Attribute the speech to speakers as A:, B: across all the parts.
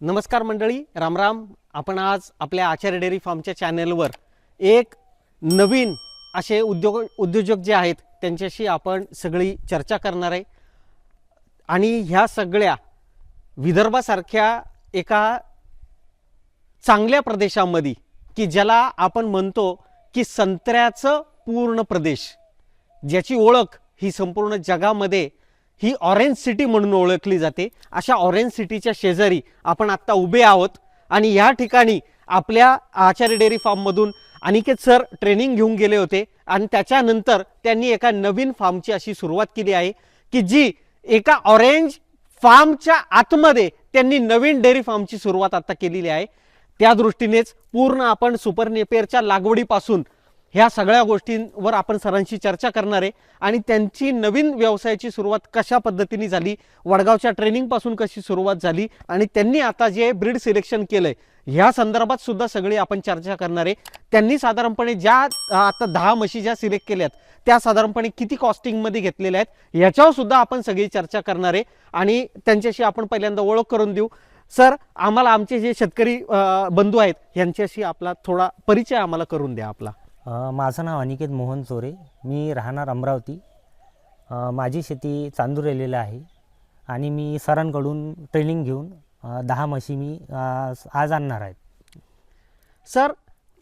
A: नमस्कार मंडळी रामराम आपण आज आपल्या आचार्य डेअरी फार्मच्या चॅनेलवर एक नवीन असे उद्योग उद्योजक जे आहेत त्यांच्याशी आपण सगळी चर्चा करणार आहे. आणि ह्या सगळ्या विदर्भासारख्या एका चांगल्या प्रदेशामध्ये की ज्याला आपण म्हणतो की संत्र्याचं पूर्ण प्रदेश ज्याची ओळख ही संपूर्ण जगामध्ये ही ऑरेंज सिटी म्हणून ओळखली जाते. अशा ऑरेंज सिटीच्या शेजारी आपण आत्ता उभे आहोत आणि या ठिकाणी आपल्या आचार्य डेअरी फार्ममधून अनिकेत सर ट्रेनिंग घेऊन गेले होते आणि त्याच्यानंतर त्यांनी एका नवीन फार्मची अशी सुरुवात केली आहे की जी एका ऑरेंज फार्मच्या आतमध्ये त्यांनी नवीन डेअरी फार्मची सुरुवात आता केलेली आहे. त्या दृष्टीनेच पूर्ण आपण सुपर नेपेरच्या लागवडीपासून ह्या सगळ्या गोष्टींवर आपण सरांशी चर्चा करणार आहे. आणि त्यांची नवीन व्यवसायाची सुरुवात कशा पद्धतीने झाली? वडगावच्या ट्रेनिंगपासून कशी सुरुवात झाली? आणि त्यांनी आता जे ब्रीड सिलेक्शन केलंय ह्या संदर्भात सुद्धा सगळी आपण चर्चा करणार आहे. त्यांनी साधारणपणे ज्या आता दहा म्हशी ज्या सिलेक्ट केल्यात त्या साधारणपणे किती कॉस्टिंगमध्ये घेतलेल्या आहेत याच्यावर सुद्धा आपण सगळी चर्चा करणार आहे. आणि त्यांच्याशी आपण पहिल्यांदा ओळख करून देऊ. सर आम्हाला आमचे जे शेतकरी बंधू आहेत यांच्याशी आपला थोडा परिचय आम्हाला करून द्या आपला.
B: माझं नाव अनिकेत मोहन चोरे मी राहणार अमरावती. माझी शेती चांदुरलेलं आहे. आणि मी सरांकडून ट्रेनिंग घेऊन दहा म्हशी मी आज आणणार आहेत
A: सर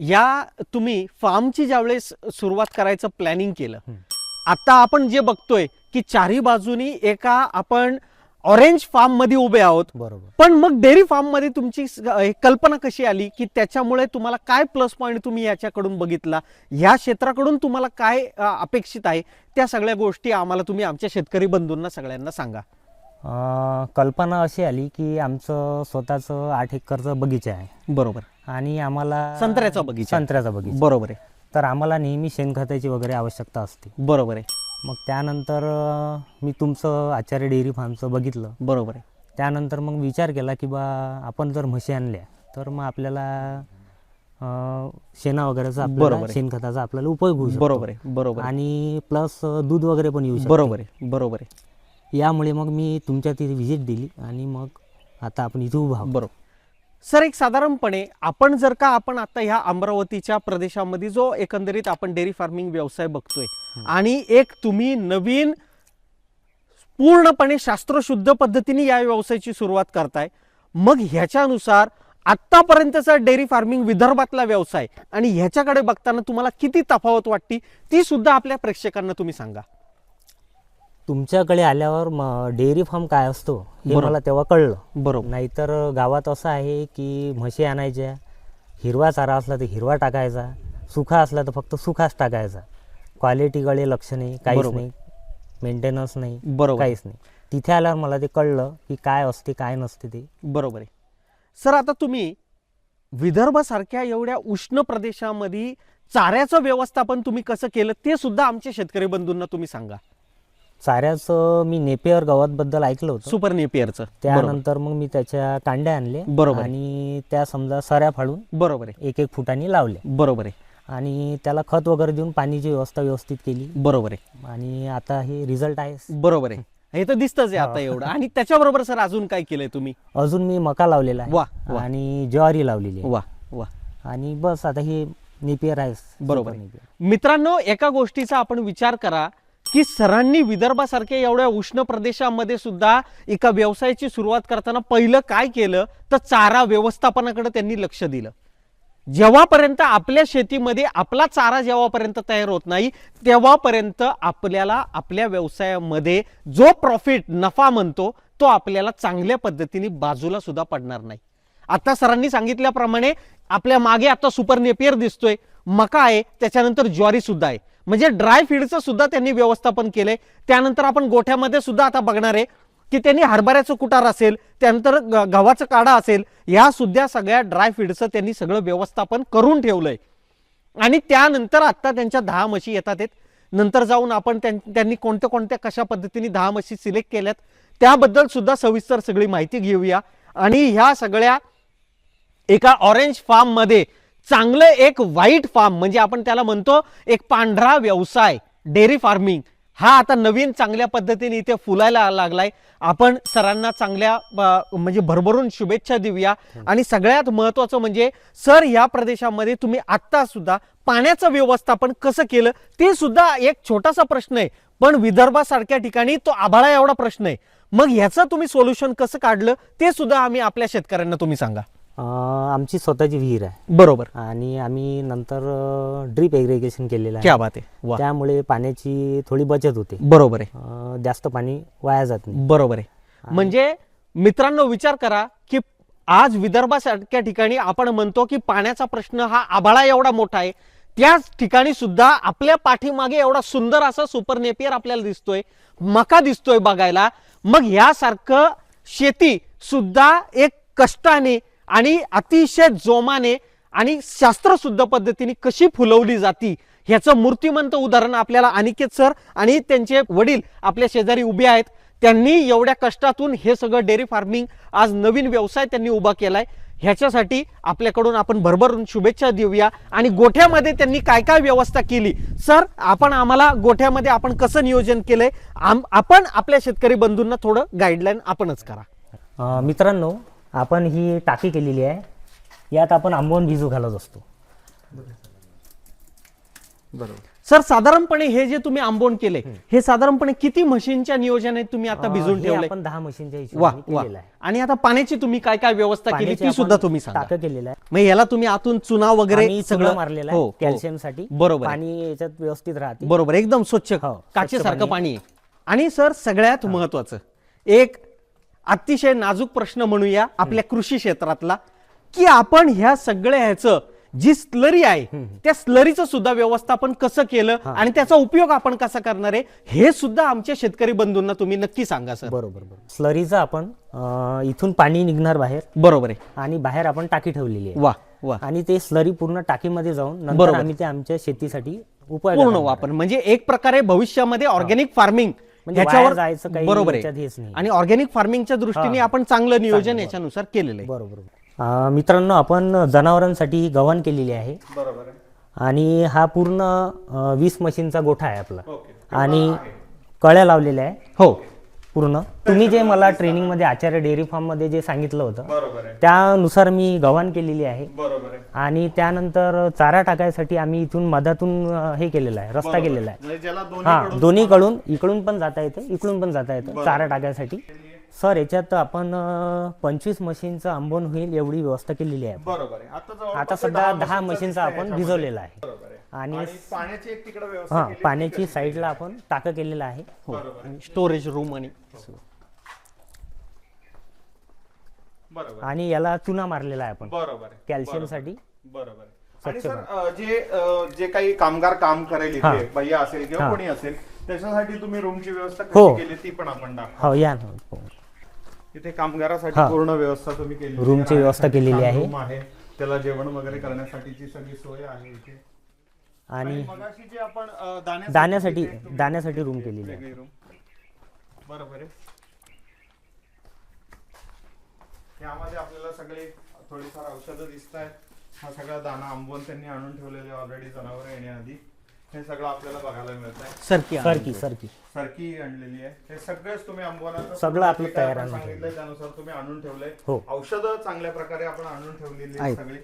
A: या तुम्ही फार्मची ज्यावेळेस सुरुवात करायचं प्लॅनिंग केलं. आता आपण जे बघतोय की चारी बाजूनी एका आपण ऑरेंज फार्ममध्ये उभे आहोत.
B: बरोबर.
A: पण मग डेअरी फार्ममध्ये तुमची स- हे कल्पना कशी आली की त्याच्यामुळे तुम्हाला काय प्लस पॉईंट तुम्ही याच्याकडून बघितला? या क्षेत्राकडून तुम्हाला काय अ, अपेक्षित आहे? त्या सगळ्या गोष्टी आम्हाला तुम्ही आमच्या शेतकरी बंधूंना सगळ्यांना सांगा.
B: अ, कल्पना अशी आली की आमचं स्वतःचं आठ एकरचं बगीचा आहे.
A: बरोबर.
B: आणि आम्हाला
A: संत्र्याचा बगीचा.
B: संत्र्याचा बगीचा
A: बरोबर आहे.
B: तर आम्हाला नेहमी शेणखताची वगैरे आवश्यकता असते.
A: बरोबर आहे.
B: मग त्यानंतर मी तुमचं आचार्य डेअरी फार्मचं बघितलं
A: बरोबर आहे
B: त्यानंतर मग विचार केला की बा आपण जर म्हशी आणल्या तर मग आपल्याला शेणा वगैरेचा
A: बरोबर.
B: शेणखताचा आपल्याला उपयोग होऊ शकतो
A: बरोबर आहे बरोबर.
B: आणि प्लस दूध वगैरे पण येऊ शकतो
A: बरोबर आहे बरोबर आहे
B: यामुळे मग मी तुमच्या तिथे व्हिजिट दिली आणि मग आता आपण इथे उभा.
A: बरोबर सर एक साधारणपणे आपण जर का आपण आता ह्या अमरावतीच्या प्रदेशामध्ये जो एकंदरीत आपण डेअरी फार्मिंग व्यवसाय बघतोय आणि एक तुम्ही नवीन पूर्णपणे शास्त्रशुद्ध पद्धतीने या व्यवसायाची सुरुवात करताय मग ह्याच्यानुसार आत्तापर्यंतचा डेअरी फार्मिंग विदर्भातला व्यवसाय आणि ह्याच्याकडे बघताना तुम्हाला किती तफावत वाटती ती सुद्धा आपल्या प्रेक्षकांना तुम्ही सांगा.
B: तुमच्याकडे आल्यावर डेअरी फार्म काय असतो हे. मला तेव्हा कळलं.
A: बरोबर.
B: नाहीतर गावात असं आहे की म्हशी आणायच्या हिरवा चारा असला तर हिरवा टाकायचा सुखा असला तर फक्त सुखाच टाकायचा. क्वालिटीकडे लक्ष नाही काहीच. नाही मेंटेनन्स नाही
A: बरोबर.
B: काहीच नाही. तिथे आल्यावर मला ते कळलं की काय असते काय नसते ते.
A: बरोबर आहे. सर आता तुम्ही विदर्भासारख्या एवढ्या उष्ण प्रदेशामध्ये चाऱ्याचं व्यवस्थापन तुम्ही कसं केलं ते सुद्धा आमच्या शेतकरी बंधूंना तुम्ही सांगा.
B: चाऱ्याचं मी नेपियर गवतबद्दल ऐकलं होतं.
A: सुपर नेपियरचं
B: त्यानंतर मग मी त्याच्या कांड्या आणल्या.
A: बरोबर.
B: आणि त्या समजा सऱ्या फाडून
A: बरोबर आहे.
B: एक एक फुटानी लावल्या.
A: बरोबर आहे.
B: आणि त्याला खत वगैरे देऊन पाण्याची व्यवस्था व्यवस्थित केली.
A: बरोबर आहे.
B: आणि आता हे रिझल्ट आहे.
A: बरोबर आहे. हे तर दिसतच आहे आता एवढं. आणि त्याच्याबरोबर सर अजून काय केलंय तुम्ही?
B: अजून मी मका लावलेला आहे.
A: वा.
B: आणि ज्वारी लावलेली आहे.
A: वा वा.
B: आणि बस आता हे नेपियर आहे.
A: बरोबर. मित्रांनो एका गोष्टीचा आपण विचार करा. की सरांनी विदर्भासारख्या एवढ्या उष्ण प्रदेशामध्ये सुद्धा एका व्यवसायाची सुरुवात करताना पहिलं काय केलं? तर चारा व्यवस्थापनाकडे त्यांनी लक्ष दिलं. जेव्हापर्यंत आपल्या शेतीमध्ये आपला चारा जेव्हापर्यंत तयार होत नाही तेव्हापर्यंत आपल्याला आपल्या व्यवसायामध्ये जो प्रॉफिट नफा म्हणतो तो आपल्याला चांगल्या पद्धतीने बाजूला सुद्धा पडणार नाही. आता सरांनी सांगितल्याप्रमाणे आपल्या मागे आता सुपर नेपियर दिसतोय मका आहे त्याच्यानंतर ज्वारी सुद्धा आहे. म्हणजे ड्राय फीडचं सुद्धा त्यांनी व्यवस्थापन केलंय. त्यानंतर आपण गोठ्यामध्ये सुद्धा आता बघणार आहे की त्यांनी हरभऱ्याचं कुटार असेल त्यानंतर ग- गव्हाचं काढा असेल ह्या सुद्धा सगळ्या ड्राय फीडचं त्यांनी सगळं व्यवस्थापन करून ठेवलंय. आणि त्यानंतर आत्ता त्यांच्या दहा म्हशी येतात आहेत. नंतर जाऊन आपण त्यां- त्यांनी कोणत्या कोणत्या कशा पद्धतीने दहा म्हशी सिलेक्ट केल्यात त्याबद्दल सुद्धा सविस्तर सगळी माहिती घेऊया. आणि ह्या सगळ्या एका ऑरेंज फार्ममध्ये चांगलं एक व्हाईट फार्म म्हणजे आपण त्याला म्हणतो एक पांढरा व्यवसाय डेअरी फार्मिंग. हा आता नवीन चांगल्या पद्धतीने इथे फुलायला लागलाय. आपण सरांना चांगल्या म्हणजे भरभरून शुभेच्छा देऊया. आणि सगळ्यात महत्वाचं म्हणजे सर या प्रदेशामध्ये तुम्ही आत्ता सुद्धा पाण्याचं व्यवस्थापन कसं केलं ते सुद्धा एक छोटासा प्रश्न आहे. पण विदर्भासारख्या ठिकाणी तो आभाळा एवढा प्रश्न आहे. मग ह्याचं तुम्ही सोल्युशन कसं काढलं ते सुद्धा आम्ही आपल्या शेतकऱ्यांना तुम्ही सांगा.
B: आमची स्वतःची विहीर आहे.
A: बरोबर.
B: आणि आम्ही नंतर ड्रीप एग्रिगेशन केलेलं
A: क्या
B: आहे
A: बात आहे. वा
B: त्यामुळे पाण्याची थोडी बचत होते.
A: बरोबर आहे.
B: अं, जास्त पाणी वाया जात नाही.
A: बरोबर आहे. म्हणजे मित्रांनो विचार करा की आज विदर्भासारख्या ठिकाणी आपण म्हणतो की पाण्याचा प्रश्न हा आभाळा एवढा मोठा आहे. त्याच ठिकाणी सुद्धा आपल्या पाठीमागे एवढा सुंदर असा सुपर नेपियर आपल्याला दिसतोय. मका दिसतोय बघायला. मग यासारखं शेती सुद्धा एक कष्टाने आणि अतिशय जोमाने आणि शास्त्रशुद्ध पद्धतीने कशी फुलवली जाती ह्याचं मूर्तिमंत उदाहरण आपल्याला अनिकेत सर आणि त्यांचे वडील आपल्या शेजारी उभे आहेत. त्यांनी एवढ्या कष्टातून हे सगळं डेअरी फार्मिंग आज नवीन व्यवसाय त्यांनी उभा केलाय. ह्याच्यासाठी आपल्याकडून आपण भरभरून शुभेच्छा देऊया. आणि गोठ्यामध्ये त्यांनी काय काय व्यवस्था केली? सर आपण आम्हाला गोठ्यामध्ये आपण कसं नियोजन केलंय? आम- आपण आपल्या शेतकरी बंधूंना थोडं गाईडलाईन आपणच करा.
B: मित्रांनो आपण ही टाकी केलेली आहे. यात आपण आंबवून भिजू घालत असतो.
C: बरोबर.
A: सर साधारणपणे हे जे तुम्ही आंबोण केले हे साधारणपणे किती म्हशींच्या नियोजनाने तुम्ही आता भिजून
B: हे
A: ठेवले
B: आपण दहा मशीनच्या
A: वा
B: हिशोबाने
A: वा
B: केलेलं आहे.
A: आणि आता पाण्याची तुम्ही काय काय व्यवस्था केली
B: पाण्याची
A: ती सुद्धा
B: आपण
A: तुम्ही सांगा.
B: टाकं केलेलं आहे.
A: मग याला तुम्ही आतून चुना वगैरे सगळं
B: मारलेला
A: हो,
B: आहे
A: हो.
B: कॅल्शियमसाठी
A: बरोबर आहे.
B: पाणी याच्यात व्यवस्थित राहते.
A: बरोबर एकदम स्वच्छ
B: हो, स्वच्छ
A: काचेसारखं
B: पाणी.
A: पाणी आहे. आणि सर सगळ्यात महत्वाचं एक अतिशय नाजूक प्रश्न म्हणूया आपल्या कृषी क्षेत्रातला की आपण ह्या सगळ्या ह्याचं जी स्लरी आहे त्या स्लरीचं सुद्धा व्यवस्थापन कसं केलं आणि त्याचा उपयोग आपण कसा करणार आहे हे सुद्धा आमच्या शेतकरी बंधूंना तुम्ही नक्की सांगा सर.
B: बरोबर बरोबर. स्लरीचं आपण अं, इथून पाणी निघणार बाहेर.
A: बरोबर आहे.
B: आणि बाहेर आपण टाकी ठेवलेली आहे.
A: वा वा.
B: आणि ते स्लरी पूर्ण टाकीमध्ये जाऊन नंतर
A: बरोबर.
B: आम्ही ते आमच्या शेतीसाठी उपयोग
A: पूर्ण वापर. म्हणजे एक प्रकारे भविष्यामध्ये ऑर्गॅनिक फार्मिंग
B: म्हणजे वाया जायचं काही
A: बरोबर
B: याच्यात
A: आहे
B: हेच नाही.
A: आणि ऑर्गॅनिक फार्मिंगच्या दृष्टीने आपण चांगलं नियोजन याच्यानुसार केलेलं आहे.
B: बरोबर अं, मित्रांनो आपण जनावरांसाठी ही गव्हाण केलेली आहे.
C: बरोबर आहे.
B: आणि हा पूर्ण वीस मशीनचा गोठा आहे आपला.
C: ओके.
B: आणि कळ्या लावलेल्या आहे.
A: हो.
B: पूर्ण. तुम्ही जे मला ट्रेनिंगमध्ये आचार्य डेअरी फार्ममध्ये जे सांगितलं होतं त्यानुसार मी गव्हाण केलेली आहे. आणि त्यानंतर चारा टाकायसाठी आम्ही इथून मधातून हे केलेलं आहे रस्ता केलेला आहे.
C: म्हणजे
B: हा दोन्हीकडून इकडून पण जाता येतं इकडून पण जाता येतं चारा टाकायसाठी. सर याच्यात आपण पंचवीस मशीनचं आंबोन होईल एवढी व्यवस्था केलेली आहे.
C: बरोबर आहे. आता जवळपास
B: आता
C: ते
B: सध्या
C: दहा मशीनचा
B: आपण. भिजवलेला आहे.
C: बरोबर आहे.
B: आणि
C: आणि पाण्याची एक तिकडे व्यवस्था
B: हा
C: केली
B: पाण्याची साईडला आपण टाकं केलेलं आहे.
A: स्टोरेज रूम आणि
C: बरोबर
B: आणि याला चुना मारलेला आहे आपण.
C: बरोबर आहे.
B: कॅल्शियमसाठी.
C: बरोबर आहे. आणि सर अ, जे अ, जे काही कामगार काम करेल
B: हा.
C: इथे भैया असेल किंवा
B: हा.
C: कोणी असेल त्याच्यासाठी तुम्ही रूमची व्यवस्था
B: हो.
C: कशी केली ती पण आपण दाखवा.
B: हो या ना. हो.
C: इथे कामगारासाठी
B: हा.
C: पूर्ण व्यवस्था तुम्ही केली
B: रूमची व्यवस्था केलेली आहे.
C: आहे. त्याला जेवण वगैरे करण्यासाठीची सगळी सोय आहे इथे.
B: आणि
C: आणि मगाशी जे आपण अ, दाण्यासाठी
B: दाण्यासाठी रूम केलेली आहे.
C: वेगळी रूम बरोबर आहे. यामध्ये आपल्याला सगळे थोडीफार औषधं दिसत आहेत हा सगळा दाना आंबवून त्यांनी आणून ठेवलेले ऑलरेडी जनावर येण्याआधी. हे सगळं आपल्याला बघायला मिळत आहे
A: सरकी
B: सरकी सरकी.
C: सरकी आणलेली आहे. हे सगळेच तुम्ही आंबवण्याचं
B: सगळं आपलं तयार आणून
C: सांगितलंय त्यानुसार तुम्ही आणून ठेवलंय.
B: हो.
C: औषधं चांगल्या प्रकारे आपण आणून ठेवलेली आहेत
A: आहेत.
C: सगळी.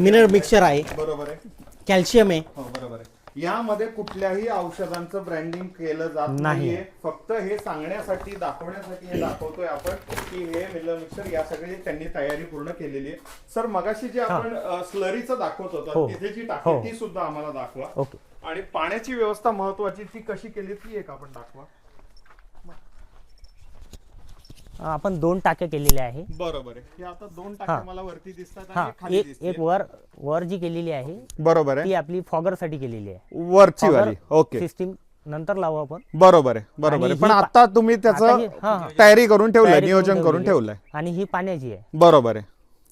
A: मिनरल मिक्सर आहे.
C: बरोबर आहे.
A: कॅल्शियम आहे.
C: हो बरोबर आहे. यामध्ये कुठल्याही औषधांचं ब्रँडिंग केलं जात
B: नाही.
C: नाहीये फक्त हे सांगण्यासाठी दाखवण्यासाठी हे दाखवतोय आपण की हे मिलर मिक्सर या सगळी त्यांनी तयारी पूर्ण केलेली आहे सर मगाशी जे आपण स्लरीचं दाखवत होतो
B: हो.
C: तिथे जी टाकी
B: हो.
C: ती सुद्धा आम्हाला दाखवा आणि पाण्याची व्यवस्था महत्वाची ती कशी केली ती एक आपण दाखवा
B: आपण दोन टाक्या केलेल्या आहे.
C: बरोबर आहे. हे आता दोन
B: हा.
C: टाक्या मला वरती दिसतात
B: हा.
C: आणि खाली
B: एक
C: दिसते
B: एक वर वर जी केलेली आहे
C: बरोबर
B: ती आपली फॉगरसाठी केलेली आहे.
C: वरची
B: Fogger
C: ओके.
B: सिस्टीम नंतर लावू आपण.
C: बरोबर आहे बरोबर
B: आणि
C: आहे. पण
B: ही पा-
C: आता तुम्ही
B: आता
C: त्याचं
B: ही- हा, हा.
C: तयारी करून ठेवलंय
B: तयारी
C: नियोजन करून
B: ठेवलेली आहे.
C: ठेवलंय.
B: आणि ही पाण्याची आहे.
C: बरोबर आहे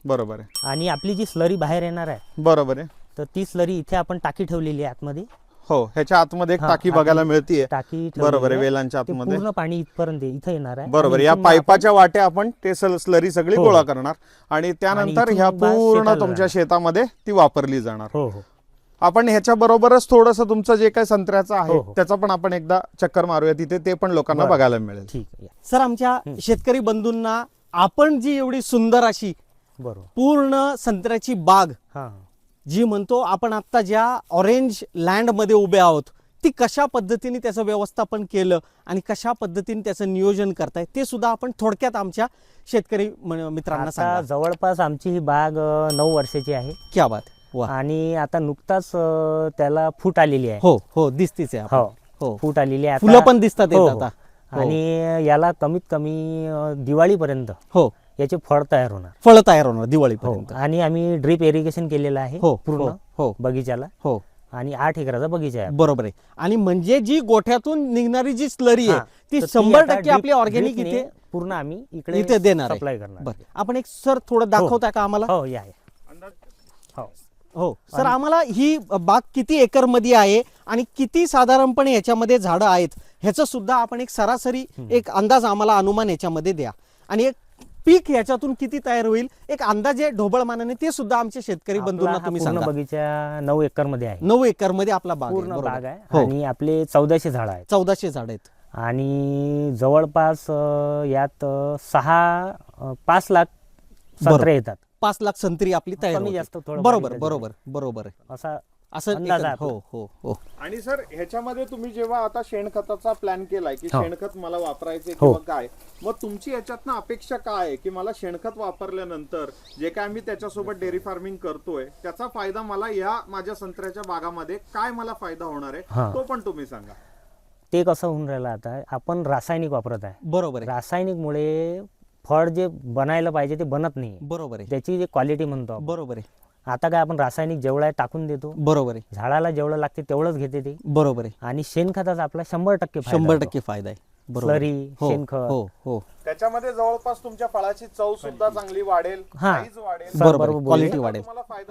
C: बरोबर आहे.
B: आणि आपली जी स्लरी बाहेर येणार आहे
C: बरोबर आहे.
B: तर ती स्लरी इथे आपण टाकी ठेवलेली आहे आतमध्ये.
C: हो ह्याच्या आतमध्ये एक
B: हा,
C: टाकी
B: आतमध्ये
C: बघायला मिळतीये.
B: टाकी ठेवलेली
C: बरोबर आहे
B: आहे.
C: वेलांच्या
B: ते
C: आतमध्ये.
B: पूर्ण पाणी इथपर्यंत इथं येणार आहे.
C: बरोबर
B: आणि
C: या
B: इथून मग आपण-
C: पाईपाच्या वाटे आपण ते सल- स्लरी सगळी
B: हो.
C: गोळा करणार. आणि त्यानंतर
B: इथून
C: ह्या पूर्ण
B: शेताला
C: तुमच्या शेतामध्ये ती वापरली जाणार.
B: हो हो.
C: आपण ह्याच्या बरोबरच थोडस तुमचं जे काही संत्र्याचं आहे
B: हो.
C: त्याचा पण आपण एकदा चक्कर मारूया. तिथे ते पण लोकांना
B: बरं.
C: बघायला मिळेल.
B: ठीक आहे या.
A: सर आमच्या शेतकरी बंधूंना आपण जी एवढी सुंदर अशी
B: बरोबर.
A: पूर्ण संत्र्याची बाग
B: हां.
A: जी म्हणतो आपण आता ज्या ऑरेंज लँडमध्ये उभे आहोत ती कशा पद्धतीने त्याचं व्यवस्थापन केलं आणि कशा पद्धतीने त्याचं नियोजन करताय ते सुद्धा आपण थोडक्यात आमच्या शेतकरी मित्रांना सांगा.
B: जवळपास आमची ही बाग नऊ वर्षाची आहे.
A: क्या बात.
B: आणि आता नुकताच त्याला फूट आलेली आहे.
A: हो हो दिसतीच आहे.
B: हो
A: हो.
B: फूट आलेली आहे.
A: फुलं पण दिसतात
B: हो, हो.
A: हो.
B: आणि याला कमीत कमी दिवाळीपर्यंत.
A: हो.
B: याचे फळ तयार होणार.
A: फळं तयार होणार
B: हो
A: दिवाळीपर्यंत
B: आणि आम्ही ड्रीप इरिगेशन केलेलं आहे
A: हो
B: पूर्ण
A: हो, हो
B: बगीचाला
A: हो.
B: आणि आठ एकराचा बगीचा आहे.
A: बरोबर आहे. आणि म्हणजे जी गोठ्यातून निघणारी जी स्लरी
B: हा,
A: आहे ती शंभर टक्के आपली ऑर्गॅनिक इथे
B: पूर्ण आम्ही इकडे
A: इथे देणार.
B: सप्लाय करणार
A: आपण एक सर थोडं दाखवता का आम्हाला?
B: हो या या. हो.
A: हो. सर आम्हाला ही बाग किती एकरमध्ये आहे आणि किती साधारणपणे याच्यामध्ये झाडं आहेत ह्याचं सुद्धा आपण एक सरासरी एक अंदाज आम्हाला अनुमान याच्यामध्ये द्या. आणि एक पीक याच्यातून किती तयार होईल? एक अंदाजे ढोबळमानाने ते सुद्धा आमच्या शेतकरी बंधूंना तुम्ही
B: पूर्ण
A: सांगा.
B: बगीचा नऊ एकरमध्ये आहे.
A: नऊ एकरमध्ये आपला बाग आहे,
B: पूर्ण
A: बरोबर.
B: बाग आहे.
A: हो.
B: आणि आपले चौदाशे झाड आहेत.
A: चौदाशे झाड आहेत.
B: आणि जवळपास अ, यात अ, सहा अ, पाच लाख. संत्रे येतात.
A: पाच लाख संत्री आपली तयार
B: कमी
A: होते.
B: जास्त थोडं
A: बरोबर बरोबर बरोबर आहे.
B: असा
A: असं
B: अंदाज
A: एकंदर-
B: आहे
A: हो हो हो.
C: आणि सर ह्याच्यामध्ये तुम्ही जेव्हा आता शेणखताचा प्लॅन केलाय की
B: हो.
C: शेणखत मला वापरायचे
B: हो.
C: किंवा काय मग तुमची याच्यातनं अपेक्षा काय आहे की मला शेणखत वापरल्यानंतर जे काय मी त्याच्यासोबत डेअरी फार्मिंग करतोय त्याचा फायदा मला या माझ्या संत्र्याच्या बागामध्ये काय मला फायदा होणार आहे
B: हा.
C: तो पण तुम्ही सांगा.
B: ते कसं होऊन राहिलं आता आपण रासायनिक वापरत आहे.
A: बरोबर आहे.
B: रासायनिकमुळे फळ जे बनायला पाहिजे ते बनत नाही.
A: बरोबर आहे.
B: त्याची जे क्वालिटी म्हणतो आपण.
A: बरोबर आहे.
B: आता काय आपण रासायनिक जेवढं आहे टाकून देतो
A: बरोबर आहे.
B: झाडाला जेवढं लागते तेवढंच घेते ते.
A: बरोबर आहे.
B: आणि शेणखताचा आपला शंभर टक्के फायदा
A: शंभर. टक्के फायदा आहे. बरोबर हो
B: शेणखत
A: हो हो.
C: त्याच्यामध्ये जवळपास तुमच्या फळाची चव सुद्धा चांगली वाढेल
B: हा.
A: बरोबर क्वालिटी. वाढेल.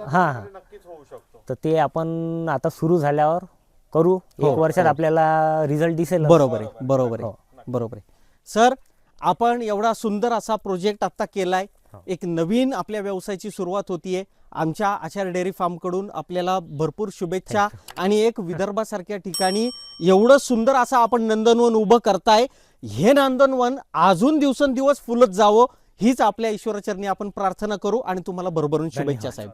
B: हा.
C: नक्कीच होऊ शकतो.
B: तर ते आपण आता सुरू झाल्यावर करू.
A: हो,
B: एक वर्षात
A: हो.
B: आपल्याला रिझल्ट दिसेल
A: बरोबर आहे बरोबर
B: हो.
A: आहे बरोबर आहे. सर आपण एवढा सुंदर असा प्रोजेक्ट आता केलाय.
B: हो.
A: एक नवीन आपल्या व्यवसायाची सुरुवात होतीये. आमच्या आचार डेअरी फार्मकडून आपल्याला भरपूर शुभेच्छा आणि एक विदर्भासारख्या ठिकाणी एवढं सुंदर असं आपण नंदनवन उभं करताय. हे नंदनवन अजून दिवसेंदिवस फुलत जावं हीच आपल्या ईश्वराचरणी आपण प्रार्थना करू आणि तुम्हाला भरभरून शुभेच्छा साहेब.